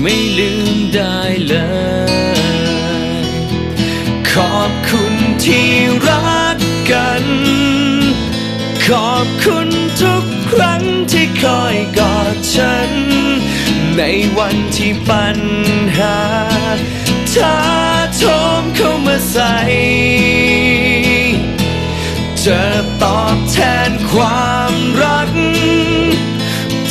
ไม่ลืมได้เลย ขอบคุณที่รักกัน ขอบคุณทุกครั้งที่คอยกอดฉัน ในวันที่ปัญหาท้าโถมเข้ามาใส่จะตอบแทนความรัก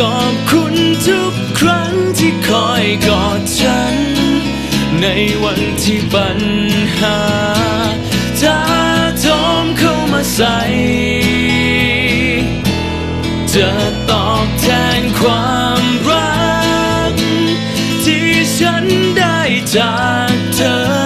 ขอบคุณทุกครั้งที่คอยกอดฉัน ในวันที่ปัญหาท้าโถมเข้ามาใส่จะตอบแทนความรัก ที่ฉันได้จากเธอ